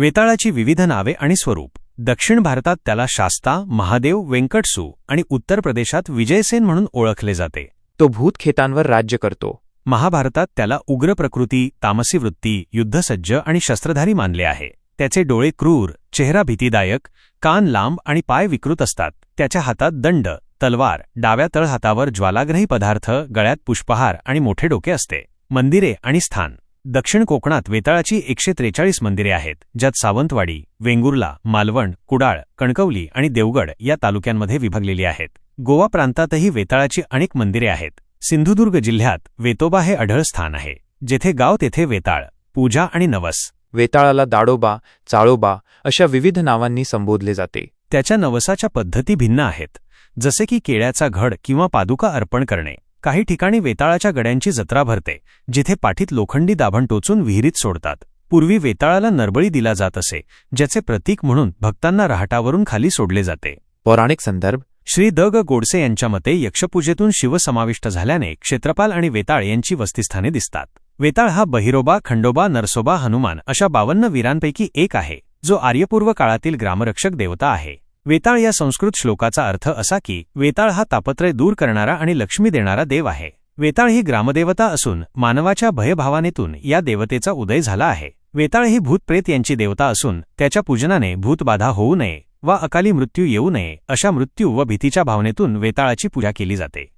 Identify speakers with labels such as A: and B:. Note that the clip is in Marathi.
A: वेताळाची विविध नावे आणि स्वरूप. दक्षिण भारतात त्याला शास्ता महादेव व्यंकटसू आणि उत्तर प्रदेशात विजयसेन म्हणून ओळखले जाते.
B: तो भूतखेतांवर राज्य करतो.
A: महाभारतात त्याला उग्र प्रकृती तामसी वृत्ती युद्धसज्ज आणि शस्त्रधारी मानले आहे. त्याचे डोळे क्रूर चेहरा भीतीदायक कान लांब आणि पाय विकृत असतात. त्याच्या हातात दंड तलवार डाव्या तळहातावर ज्वालाग्रही पदार्थ गळ्यात पुष्पहार आणि मोठे डोके असते. मंदिरे आणि स्थान. दक्षिण कोकणात वेताळाची एकशे त्रेचाळीस मंदिरे आहेत ज्यात सावंतवाडी वेंगुर्ला मालवण कुडाळ कणकवली आणि देवगड या तालुक्यांमध्ये विभागलेली आहेत. गोवा प्रांतातही वेताळाची अनेक मंदिरे आहेत. सिंधुदुर्ग जिल्ह्यात वेतोबा हे अढळ स्थान आहे जेथे गाव तेथे वेताळ पूजा आणि नवस.
B: वेताळाला दाडोबा चाळोबा अशा विविध नावांनी संबोधले जाते.
A: त्याच्या नवसाच्या पद्धती भिन्न आहेत जसे की केळ्याचा घड किंवा पादुका अर्पण करणे. काही ठिकाणी वेताळाच्या गड्यांची जत्रा भरते जिथे पाठीत लोखंडी दाभण टोचून विहिरीत सोडतात. पूर्वी वेताळाला नरबळी दिला जात असे ज्याचे प्रतीक म्हणून भक्तांना रहाटावरून खाली सोडले जाते.
B: पौराणिक संदर्भ.
A: श्री द ग गोडसे यांच्या मते यक्षपूजेतून शिव समाविष्ट झाल्याने क्षेत्रपाल आणि वेताळ यांची वस्तीस्थाने दिसतात. वेताळ हा बहिरोबा खंडोबा नरसोबा हनुमान अशा बावन्न वीरांपैकी एक आहे जो आर्यपूर्व काळातील ग्रामरक्षक देवता आहे. वेताळ या संस्कृत श्लोकाचा अर्थ असा की वेताळ हा तापत्रय दूर करणारा आणि लक्ष्मी देणारा देव आहे. वेताळ ही ग्रामदेवता असून मानवाच्या भयभावानेतून या देवतेचा उदय झाला आहे. वेताळ ही भूतप्रेत यांची देवता असून त्याच्या पूजनाने भूतबाधा होऊ नये वा अकाली मृत्यू येऊ नये अशा मृत्यू व भीतीच्या भावनेतून वेताळाची पूजा केली जाते.